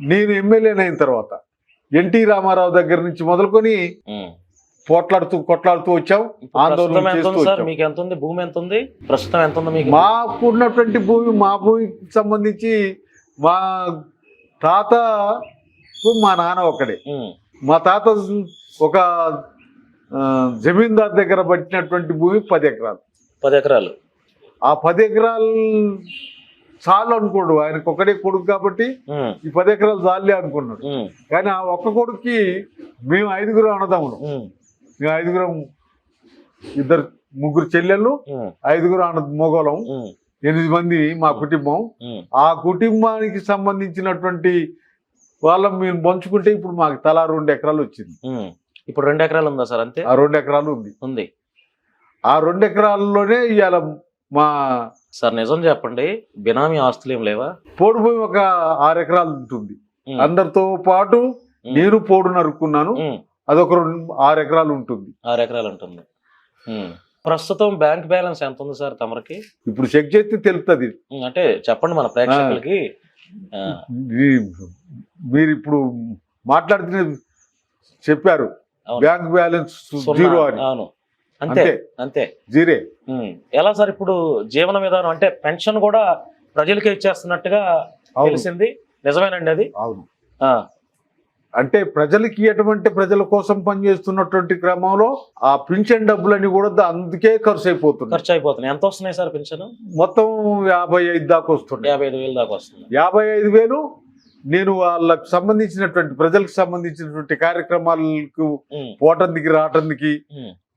నేను ఎమ్మెల్యేనైన తర్వాత ఎన్టీ రామారావు దగ్గర నుంచి మొదలుకొని. పోట్లాడుతూ కొట్లాడుతూ వచ్చాం ఆందోళన. మీకు ఎంత ఉంది? భూమి ఎంత ఉంది? ప్రస్తుతం ఎంత ఉంది మీకు? మాకున్నటువంటి భూమి మా భూమికి సంబంధించి మా తాతకు మా నాన్న ఒక్కడే ఉమ్. మా తాత ఒక జమీందార్ దగ్గర పట్టినటువంటి భూమి పది ఎకరాలు. పది ఎకరాలు. ఆ పది ఎకరాలు చాలు అనుకోడు ఆయనకు ఒకడే కొడుకు కాబట్టి. ఈ పది ఎకరాలు చాలే అనుకున్నాడు. కానీ ఆ ఒక్క కొడుక్కి మేము ఐదుగురు అన్నదమ్ములు ఉమ్. మేము ఐదుగురం ఇద్దరు ముగ్గురు చెల్లెళ్ళు. ఐదుగురు అన్న ఉమ్. ఎనిమిది మంది మా కుటుంబం. ఆ కుటుంబానికి సంబంధించినటువంటి వాళ్ళం మేము పంచుకుంటే ఇప్పుడు మాకు తలా రెండు ఎకరాలు వచ్చింది. ఇప్పుడు రెండు ఎకరాలు ఉందా సార్ అంతే ఆ రెండు ఎకరాలు ఉంది ఉంది ఆ రెండు ఎకరాల్లోనే ఇవాళ మా సార్ నిజం చెప్పండి. బినామీ ఆస్తులు ఏం లేవా? పోడు భూమి ఒక ఆరు ఎకరాలు ఉంటుంది. అందరితో పాటు. నేను పోడు నరుక్కున్నాను. అదొక రెండు ఆరు ఎకరాలు ఉంటుంది. ఆరు ఎకరాలు ఉంటుంది. ప్రస్తుతం బ్యాంక్ బ్యాలెన్స్ ఎంత ఉంది సార్ తమరికి? ఇప్పుడు చెక్ చేస్తే తెలుస్తుంది అంటే చెప్పండి మన ప్రేక్షకులకి. మీరు ఇప్పుడు మాట్లాడుతున్న చెప్పారు. Bank balance. జీరో అని. అవును. అంతే అంతే. జీరే. ఎలా సార్ ఇప్పుడు జీవన విధానం? అంటే పెన్షన్ కూడా ప్రజలకే ఇచ్చేస్తున్నట్టుగా తెలిసింది. నిజమేనండి అది? అవును. ఆ, అంటే ప్రజలకి ఎటువంటి ప్రజల కోసం పనిచేస్తున్నటువంటి క్రమంలో ఆ పింఛన్ డబ్బులని కూడా అందుకే ఖర్చు అయిపోతుంది ఖర్చు అయిపోతున్నాయి ఎంత వస్తున్నాయి సార్ పెన్షన్ మొత్తం యాభై ఐదు దాకా వస్తున్నాయి. యాభై ఐదు వేలు దాకా వస్తుంది యాభై ఐదు వేలు నేను వాళ్ళకు సంబంధించినటువంటి ప్రజలకు సంబంధించినటువంటి కార్యక్రమాలకు పోవటానికి రావటానికి